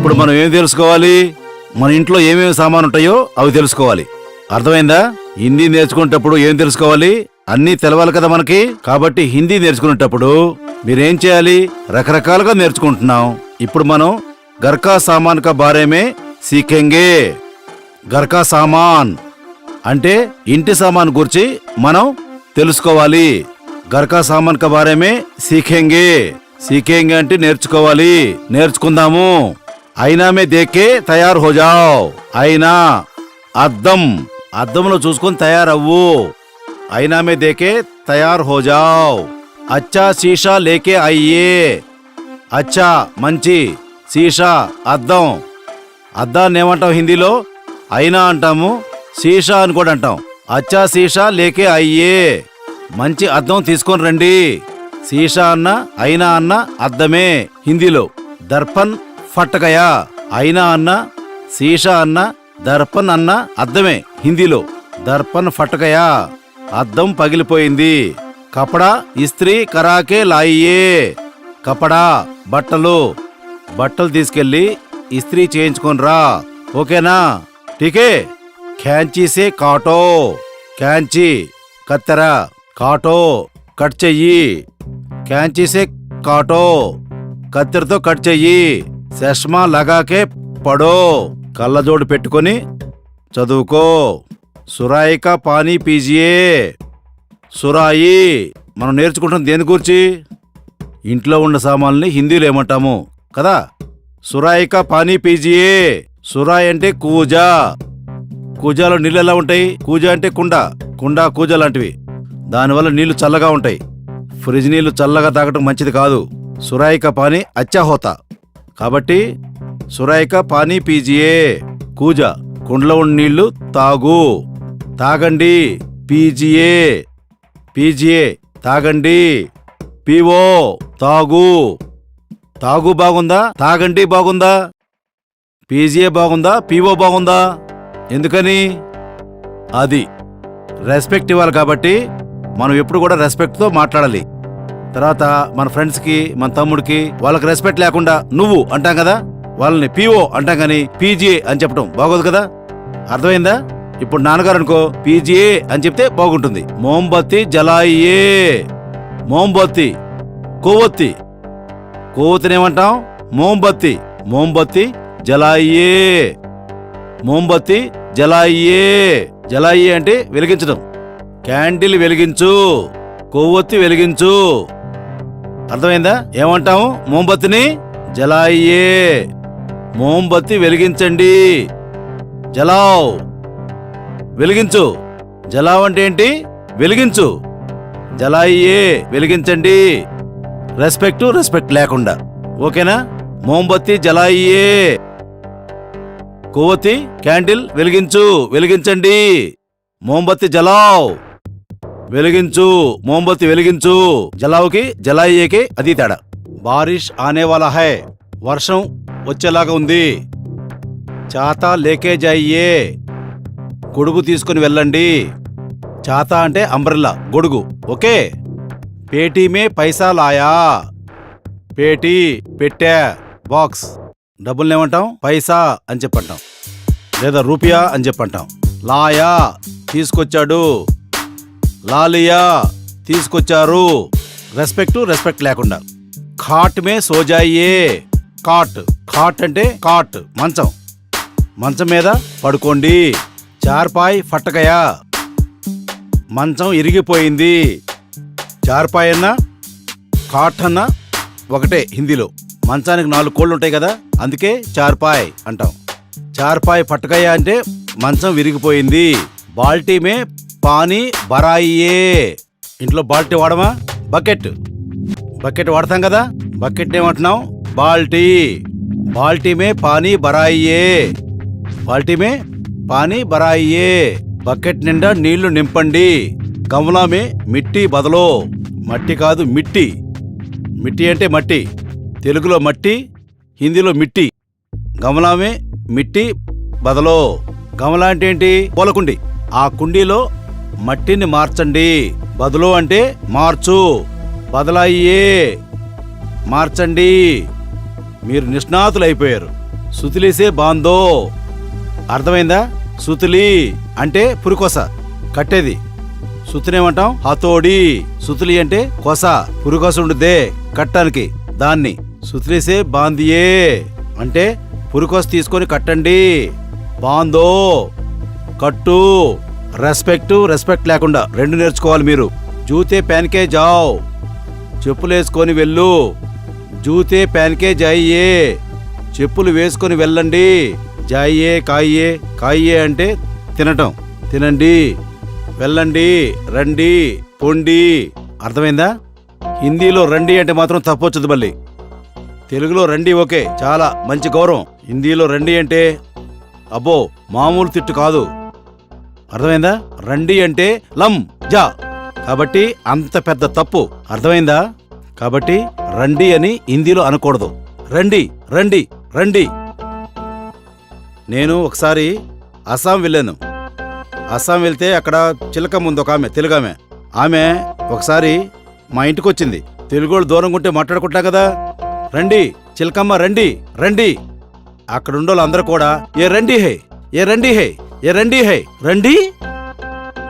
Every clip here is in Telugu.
ఇప్పుడు మనం ఏం తెలుసుకోవాలి? మన ఇంట్లో ఏమేమి సామాను ఉంటాయో అవి తెలుసుకోవాలి. అర్థమైందా? హిందీ నేర్చుకునేటప్పుడు ఏం తెలుసుకోవాలి? అన్నీ తెలవాలి కదా మనకి. కాబట్టి హిందీ నేర్చుకునేటప్పుడు మీరేం చేయాలి? రకరకాలుగా నేర్చుకుంటున్నాం. ఇప్పుడు మనం గర్కా సామాన్ కా బారేమే సీకెంగే గర్కా సామాన్ అంటే ఇంటి సామాన్ గురించి మనం తెలుసుకోవాలి. గర్కా సామాన్ కా బారేమే సీకెంగే సీకెంగే అంటే నేర్చుకోవాలి. నేర్చుకుందాము. అయినామే దేకే తయారు హోజావ్ అయినా అద్దం అద్దంలో చూసుకొని తయారవ్వు. అయినామే దేకే తయారు హోజావ్ అచ్చా సీషా లేకే అయ్యే. అచ్చా మంచి సీషా అద్దం. అద్దాన్ని ఏమంటాం హిందీలో? అయినా అంటాము సీషా అని కూడా అంటాం. అచ్చా సీషా లేకే అయ్యే. మంచి అద్దం తీసుకొని రండి. సీషా అన్న అయినా అన్న అద్దమే హిందీలో. దర్పన్ ఫట్టకయా అయినా అన్న సీషా అన్న దర్పన్ అన్న అద్దమే హిందీలో. దర్పన్ ఫట్టకయా అద్దం పగిలిపోయింది. కపడా ఇస్త్రీ కరాకే లాయియే. కపడా బట్టలు. బట్టలు తీసుకెళ్ళి ఇస్త్రీ చేయించుకొనిరా ఓకేనా? టీకే క్యాంచీసే కాటో. క్యాంచీ కత్తెర కాటో. కట్ చెయ్యి. క్యాంచీసే కాటో. కత్తెరతో కట్ చెయ్యి. చష్మా లగాకే పడో. కళ్ళజోడు పెట్టుకొని చదువుకో. సురాయిక పానీ పీజియే. సురాయి మనం నేర్చుకుంటున్న దేని గురించి? ఇంట్లో ఉన్న సామాన్ని హిందీలో ఏమంటాము? కదా? సురాయిక పానీ పీజియే. సురాయి అంటే కూజ. కూజాలో నీళ్ళు ఎలా ఉంటాయి? కూజా అంటే కుండ. కుండ కూజ లాంటివి. దానివల్ల నీళ్ళు చల్లగా ఉంటాయి. ఫ్రిడ్జ్ నీళ్ళు చల్లగా తాగటం మంచిది కాదు. సురాయిక పానీ అచ్చా కాబట్టి సురైక పానీ పీజియే. కూజ కుండలో ఉన్న నీళ్ళు తాగు. తాగండి పీజియే. పీజియే తాగండి. పీవో తాగు. తాగు బాగుందా? తాగండి బాగుందా? పీజీఏ బాగుందా? పీవో బాగుందా? ఎందుకని? అది. రెస్పెక్ట్ ఇవ్వాలి కాబట్టి మనం ఎప్పుడు కూడా రెస్పెక్ట్తో మాట్లాడాలి. తర్వాత మన ఫ్రెండ్స్కి మన తమ్ముడికి వాళ్ళకి రెస్పెక్ట్ లేకుండా నువ్వు అంటాం కదా? వాళ్ళని పీఓ అంటాం కానీ పీజీఏ అని చెప్పడం బాగోదు కదా? అర్థమైందా? ఇప్పుడు నాన్నగారు అనుకో పీజీఏ అని చెప్తే బాగుంటుంది. మోంబత్తి జలాయియే. మోంబత్తి కొవ్వొత్తి కొవ్వొత్తినేమంటాం మోంబత్తి. మోంబత్తి జలాయే మోంబత్తి జలాయియే. జలాయి అంటే వెలిగించడం. క్యాండిల్ వెలిగించు. కొవ్వొత్తి వెలిగించు. అర్థమైందా? ఏమంటాము మోంబత్తిని? జలాయియే. మోంబత్తి వెలిగించండి. జలావ్. వెలిగించు. జలావ్ అంటే ఏంటి? వెలిగించు. జలాయియే వెలిగించండి. రెస్పెక్ట్ రెస్పెక్ట్ లేకుండా. ఓకేనా? మోంబత్తి జలాయియే. కొవ్వొత్తి క్యాండిల్ వెలిగించు. వెలిగించండి. మోంబత్తి జలావ్. వెలిగించు మోంబత్తి వెలిగించు. జలావుకి జలాయియేకి అది తేడా. బారిష్ ఆనేవాలా హై వర్షం వచ్చేలాగా ఉంది. చాతా లేకే జాయియే గొడుగు తీసుకుని వెళ్ళండి. చాతా అంటే అంబ్రెల్లా గొడుగు ఓకే? పేటీమే పైసా లాయా. పేటీ పెట్టా బాక్స్. డబ్బుల్ని ఏమంటాం? పైసా అని చెప్పంటాం. లేదా రూపియా అని చెప్పంటాం. లాయా తీసుకొచ్చాడు. లాలియా తీసుకొచ్చారు. రెస్పెక్ట్ రెస్పెక్ట్ లేకుండా. ఖాట్ మే సోజాయే కాట్ ఖాట్ అంటే కాట్ మంచం. మంచం మీద పడుకోండి. చార్పాయ్ ఫట్టకయా. మంచం ఇరిగిపోయింది. చార్పాయ్ అన్నా కాట్ అన్నా ఒకటే హిందీలో. మంచానికి నాలుగు కోళ్ళు ఉంటాయి కదా అందుకే చార్పాయ్ అంటాం. చార్పాయ్ పట్టకయ్య అంటే మంచం విరిగిపోయింది. బాల్టీమే పానీ బరాయియే. ఇంట్లో బాల్టీ వాడమా? బకెట్. బకెట్ వాడతాం కదా? బకెట్ ఏమంటున్నాం బాల్టీ. బాల్టీమే పానీ బరాయియే. బాల్టీమే పానీ బరాయియే. బకెట్ నిండా నీళ్ళు నింపండి. గమలామే మిట్టి బదలో. మట్టి కాదు మిట్టి. మిట్టి అంటే మట్టి. తెలుగులో మట్టి హిందీలో మిట్టి. గమలామే మిట్టి బదలో. గమలా అంటే ఏంటి పూలకుండి. ఆ కుండీలో మట్టిని మార్చండి. బదులు అంటే మార్చు. బదలయ్యే. మార్చండి. మీరు నిష్ణాతులు అయిపోయారు బాందో. అర్థమైందా? సుతిలి అంటే పురికొస. కట్టేది. సుతినేమంటాం? హతోడి. సుతులి అంటే కొస. పురికొస ఉండుదే కట్టానికి దాన్ని. సుతులేసే బాందియే. అంటే పురికొస తీసుకొని కట్టండి. బాందో. కట్టు. రెస్పెక్ట్ రెస్పెక్ట్ లేకుండా రెండు నేర్చుకోవాలి మీరు. జూతే ప్యాన్కే జావ్. చెప్పులు వేసుకొని వెళ్ళు. జూతే ప్యాన్కే జాయియే. చెప్పులు వేసుకొని వెళ్ళండి. జాయియే కాయే కాయే అంటే తినటం. తినండి. వెళ్ళండి రండి పొండి. అర్థమైందా? హిందీలో రండి అంటే మాత్రం తప్పొచ్చదు మళ్ళీ. తెలుగులో రండి ఓకే చాలా మంచి గౌరవం. హిందీలో రండి అంటే అబ్బో మామూలు తిట్టు కాదు. అర్థమైందా? రండి అంటే లం జా. కాబట్టి అంత పెద్ద తప్పు. అర్థమైందా? కాబట్టి రండి అని హిందీలో అనకూడదు. రండి రండి రండి. నేను ఒకసారి అస్సాం వెళ్ళాను. అస్సాం వెళ్తే అక్కడ చిలకమ్మ ఉంది ఒక ఆమె తెలుగు ఆమె. ఆమె ఒకసారి మా ఇంటికి వచ్చింది తెలుగు వాళ్ళు దూరంగా ఉంటే మాట్లాడుకుంటా కదా. రండి చిలకమ్మ రండి రండి. అక్కడ ఉండోళ్ళందరూ కూడా ఏ రండి హే ఏ రండి హే. ఏ రండి హై రండి.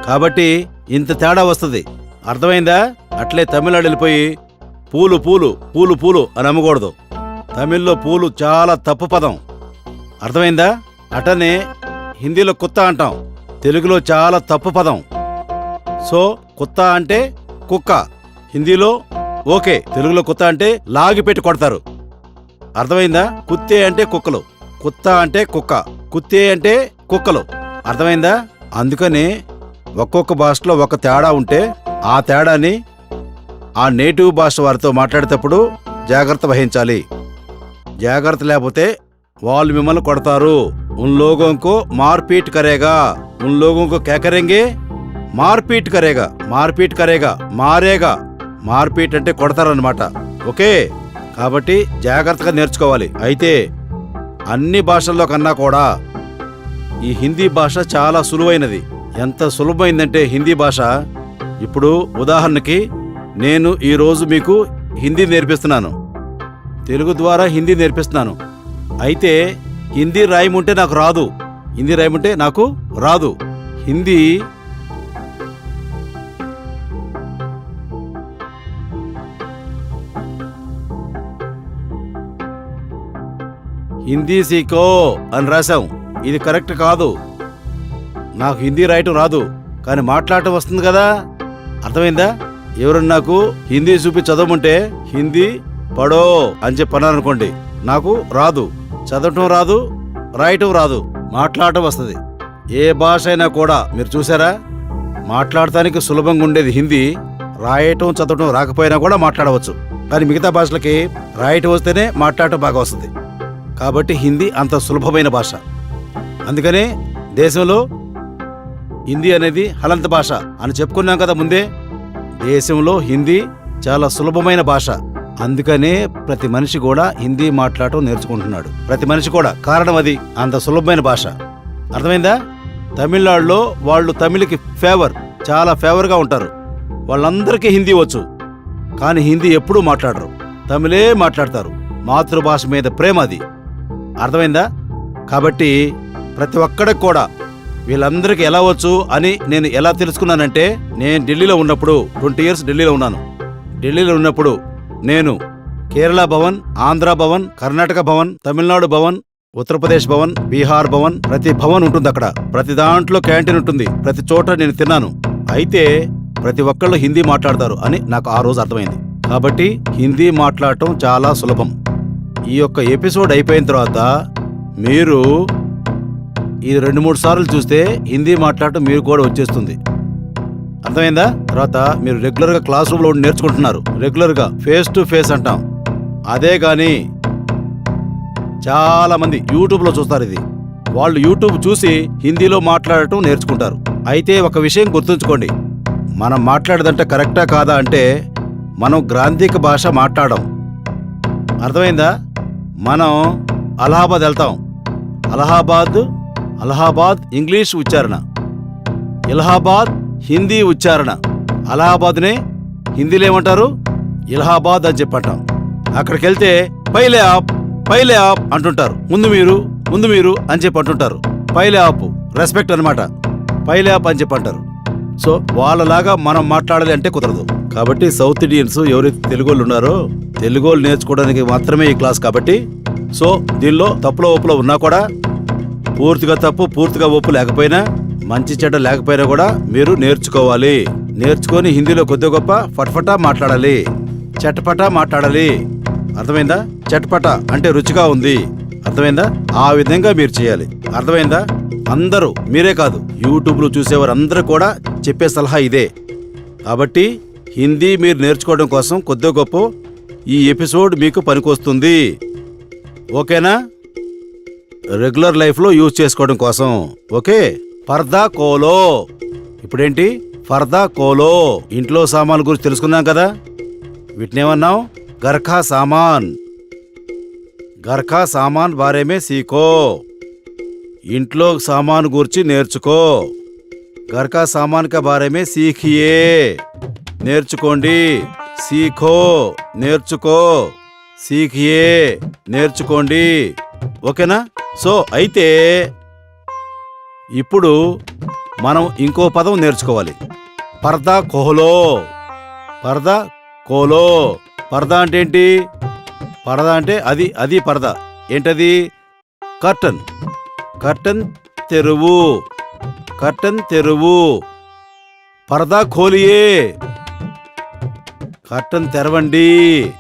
కాబట్టి ఇంత తేడా వస్తుంది. అర్థమైందా? అట్లే తమిళనాడు వెళ్ళిపోయి పూలు పూలు పూలు పూలు అని అమ్మకూడదు. తమిళ్ళో పూలు చాలా తప్పు పదం. అర్థమైందా? అటనే హిందీలో కుత్త అంటాం. తెలుగులో చాలా తప్పు పదం. సో కుత్త అంటే కుక్క. హిందీలో ఓకే తెలుగులో కుత్త అంటే లాగి పెట్టి కొడతారు. అర్థమైందా? కుత్తే అంటే కుక్కలు. కుత్త అంటే కుక్క. కుత్తే అంటే కుక్కలు. అర్థమైందా? అందుకని ఒక్కొక్క భాషలో ఒక తేడా ఉంటే ఆ తేడాని ఆ నేటివ్ భాష వారితో మాట్లాడేటప్పుడు జాగ్రత్త వహించాలి. జాగ్రత్త లేకపోతే వాళ్ళు మిమ్మల్ని కొడతారు. ఉన్ లోగోంకు మార్పీట్ కరేగా. ఉన్ లోగోంకు కేకరెంగే? మార్పీట్ కరేగా. మార్పీట్ కరేగా. మారేగా. మార్పీట్ అంటే కొడతారనమాట ఓకే? కాబట్టి జాగ్రత్తగా నేర్చుకోవాలి. అయితే అన్ని భాషల్లో కన్నా కూడా ఈ హిందీ భాష చాలా సులువైనది. ఎంత సులభమైందంటే హిందీ భాష. ఇప్పుడు ఉదాహరణకి నేను ఈరోజు మీకు హిందీ నేర్పిస్తున్నాను. తెలుగు ద్వారా హిందీ నేర్పిస్తున్నాను. అయితే హిందీ రాయముంటే నాకు రాదు. హిందీ రాయముంటే నాకు రాదు. హిందీ హిందీ సీకో అని రాశాం. ఇది కరెక్ట్ కాదు. నాకు హిందీ రాయటం రాదు కానీ మాట్లాడటం వస్తుంది కదా. అర్థమైందా? ఎవరన్నా నాకు హిందీ చూపి చదవమంటే హిందీ పడో అని చెప్పన్నాను అనుకోండి నాకు రాదు. చదవటం రాదు రాయటం రాదు మాట్లాడటం వస్తుంది. ఏ భాష అయినా కూడా మీరు చూసారా? మాట్లాడటానికి సులభంగా ఉండేది హిందీ రాయటం చదవటం రాకపోయినా కూడా మాట్లాడవచ్చు. కానీ మిగతా భాషలకి రాయటం వస్తేనే మాట్లాడటం బాగా వస్తుంది. కాబట్టి హిందీ అంత సులభమైన భాష. అందుకనే దేశంలో హిందీ అనేది హలంత భాష అని చెప్పుకున్నాం కదా ముందే. దేశంలో హిందీ చాలా సులభమైన భాష. అందుకనే ప్రతి మనిషి కూడా హిందీ మాట్లాడటం నేర్చుకుంటున్నాడు. ప్రతి మనిషి కూడా. కారణం అది. అంత సులభమైన భాష. అర్థమైందా? తమిళనాడులో వాళ్ళు తమిళకి ఫేవర్. చాలా ఫేవర్గా ఉంటారు. వాళ్ళందరికీ హిందీ వచ్చు. కానీ హిందీ ఎప్పుడూ మాట్లాడరు. తమిళే మాట్లాడతారు. మాతృభాష మీద ప్రేమ అది. అర్థమైందా? కాబట్టి ప్రతి ఒక్కడికి కూడా వీళ్ళందరికీ ఎలా వచ్చు అని నేను ఎలా తెలుసుకున్నానంటే నేను ఢిల్లీలో ఉన్నప్పుడు ట్వంటీ ఇయర్స్ ఢిల్లీలో ఉన్నాను. ఢిల్లీలో ఉన్నప్పుడు నేను కేరళ భవన్ ఆంధ్ర భవన్ కర్ణాటక భవన్ తమిళనాడు భవన్ ఉత్తరప్రదేశ్ భవన్ బీహార్ భవన్ ప్రతి భవన్ ఉంటుంది అక్కడ. ప్రతి దాంట్లో క్యాంటీన్ ఉంటుంది. ప్రతి చోట నేను తిన్నాను. అయితే ప్రతి ఒక్కళ్ళు హిందీ మాట్లాడతారు అని నాకు ఆ రోజు అర్థమైంది. కాబట్టి హిందీ మాట్లాడటం చాలా సులభం. ఈ యొక్క ఎపిసోడ్ అయిపోయిన తర్వాత మీరు ఇది రెండు మూడు సార్లు చూస్తే హిందీ మాట్లాడటం మీరు కూడా వచ్చేస్తుంది. అర్థమైందా? తర్వాత మీరు రెగ్యులర్గా క్లాస్ రూమ్లో ఉండి నేర్చుకుంటున్నారు. రెగ్యులర్గా ఫేస్ టు ఫేస్ అంటాం. అదే కానీ చాలామంది యూట్యూబ్లో చూస్తారు ఇది. వాళ్ళు యూట్యూబ్ చూసి హిందీలో మాట్లాడటం నేర్చుకుంటారు. అయితే ఒక విషయం గుర్తుంచుకోండి. మనం మాట్లాడదంటే కరెక్టా కాదా అంటే మనం గ్రాంధిక భాష మాట్లాడం అర్థమైందా? మనం అలహాబాద్ వెళ్తాం. అలహాబాద్ అలహాబాద్ ఇంగ్లీష్ ఉచ్చారణ. ఇలహాబాద్ హిందీ ఉచ్చారణ. అలహాబాద్నే హిందీలో ఏమంటారు? ఇలహాబాద్ అని చెప్పంటాం. అక్కడికి వెళ్తే పైలే ఆప్ పైలే ఆప్ అంటుంటారు. ముందు మీరు ముందు మీరు అని చెప్పి అంటుంటారు పైలే ఆప్ రెస్పెక్ట్ అన్నమాట. పైలే ఆప్ అని చెప్పి అంటారు సో వాళ్ళలాగా మనం మాట్లాడాలి అంటే కుదరదు. కాబట్టి సౌత్ ఇండియన్స్ ఎవరైతే తెలుగు వాళ్ళు ఉన్నారో తెలుగు వాళ్ళు నేర్చుకోవడానికి మాత్రమే ఈ క్లాస్ కాబట్టి. సో దీనిలో తప్పులో ఒప్పులో ఉన్నా కూడా పూర్తిగా తప్పు పూర్తిగా ఒప్పు లేకపోయినా మంచి చెడ్డ లేకపోయినా కూడా మీరు నేర్చుకోవాలి. నేర్చుకొని హిందీలో కొద్ది గొప్ప ఫట్ఫటా మాట్లాడాలి. చటపటా మాట్లాడాలి. అర్థమైందా? చటపట అంటే రుచిగా ఉంది. అర్థమైందా? ఆ విధంగా మీరు చేయాలి. అర్థమైందా? అందరూ మీరే కాదు యూట్యూబ్లో చూసేవారు అందరూ కూడా చెప్పే సలహా ఇదే. కాబట్టి హిందీ మీరు నేర్చుకోవడం కోసం కొద్దిగా గొప్ప ఈ ఎపిసోడ్ మీకు పనికొస్తుంది. ఓకేనా? రెగ్యులర్ లైఫ్లో యూజ్ చేసుకోవడం కోసం. ఓకే? పర్దా కోలో. ఇప్పుడేంటి? ఫర్దా కోలో. ఇంట్లో సామాన్ గురించి తెలుసుకున్నాం కదా. వీటినేమన్నాం గర్ఖా సామాన్. గర్ఖా సామాన్ బారేమే సీకో. ఇంట్లో సామాన్ గురించి నేర్చుకో. గర్ఖా సామాన్ కా బారేమే సీఖియే నేర్చుకోండి. సీఖో నేర్చుకో. సీఖియే నేర్చుకోండి. ఓకేనా? సో అయితే ఇప్పుడు మనం ఇంకో పదం నేర్చుకోవాలి. పర్దా కోహలో. పర్దా కోలో. పర్దా అంటే ఏంటి? పరదా అంటే అది అది పరదా. ఏంటది? కర్టన్. కర్టన్ తెరువు. కర్టన్ తెరువు. పరదా ఖోలియే కర్టన్ తెరవండి.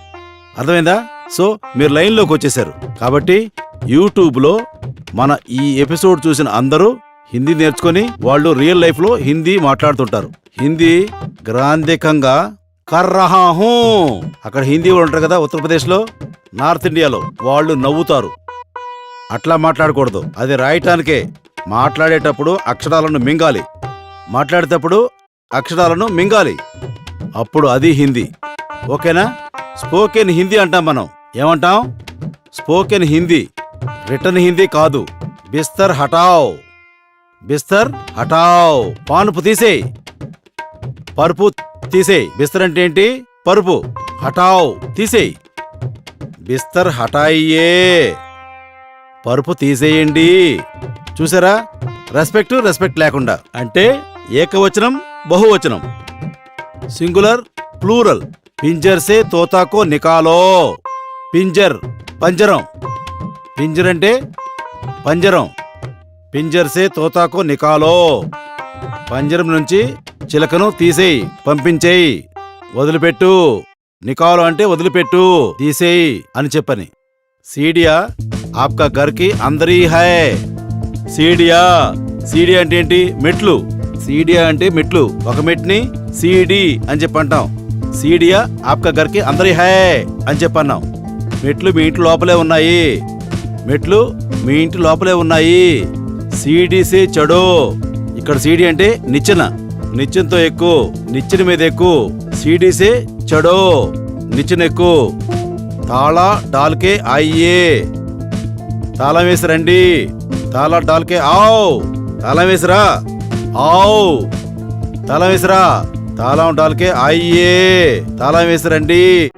అర్థమైందా? సో మీరు లైన్లోకి వచ్చేసారు. కాబట్టి యూట్యూబ్లో మన ఈ ఎపిసోడ్ చూసిన అందరూ హిందీ నేర్చుకొని వాళ్ళు రియల్ లైఫ్లో హిందీ మాట్లాడుతుంటారు. హిందీ గ్రాంధికంగా కర్రహాహూ. అక్కడ హిందీ వాళ్ళు ఉంటారు కదా ఉత్తరప్రదేశ్లో? నార్త్ ఇండియాలో వాళ్ళు నవ్వుతారు. అట్లా మాట్లాడకూడదు. అది రాయటానికే. మాట్లాడేటప్పుడు అక్షరాలను మింగాలి. మాట్లాడేటప్పుడు అక్షరాలను మింగాలి. అప్పుడు అది హిందీ. ఓకేనా? స్పోకెన్ హిందీ అంటాం మనం. ఏమంటాం స్పోకెన్ హిందీ రిటర్న్ హిందీ కాదు. బిస్తర్ హటావ్. బిస్తర్ హటావ్. పానుపు తీసేయ్. పరుపు తీసేయి. బిస్తర్ అంటే ఏంటి? పరుపు. హటావ్. తీసేయి. బిస్తర్ హటాయియే. పరుపు తీసేయండి. చూసారా? రెస్పెక్ట్ రెస్పెక్ట్ లేకుండా. అంటే ఏకవచనం బహువచనం. Singular plural. పింజర్సే తోతాకో నికాలో. పింజర్ పంజరం. పింజర్ అంటే పంజరం. పింజర్సే తోతాకు నికాలో. పంజరం నుంచి చిలకను తీసేయి పంపించేయి. వదిలిపెట్టు. నికాలో అంటే వదిలిపెట్టు తీసేయి అని చెప్పని. సీడియా ఆప్కా గర్కి అందరీ హై. సీడియా సీడి అంటే ఏంటి? మెట్లు. సీడియా అంటే మెట్లు. ఒక మెట్ని సీడి అని చెప్పి అంటాం సీడియా ఆప్కా గర్కి అందరి హై అని చెప్పన్నాం. మెట్లు మీ ఇంటి లోపలే ఉన్నాయి. మెట్లు మీ ఇంటి లోపలే ఉన్నాయి. సీడీసే చెడో. ఇక్కడ సిడి అంటే నిచ్చెన. నిచ్చెనతో ఎక్కువ. నిచ్చెన మీద ఎక్కువ. సీడీసే చెడో. నిచ్చెన ఎక్కువ. తాళా డాల్కే అయ్యే. తాళం వేసి రండి. తాళా డాల్కే ఆవ్. తాళం వేసిరా. ఆవ్. తాళం వేసిరా. తాళం డాల్కే అయ్యే. తాళం వేసి రండి.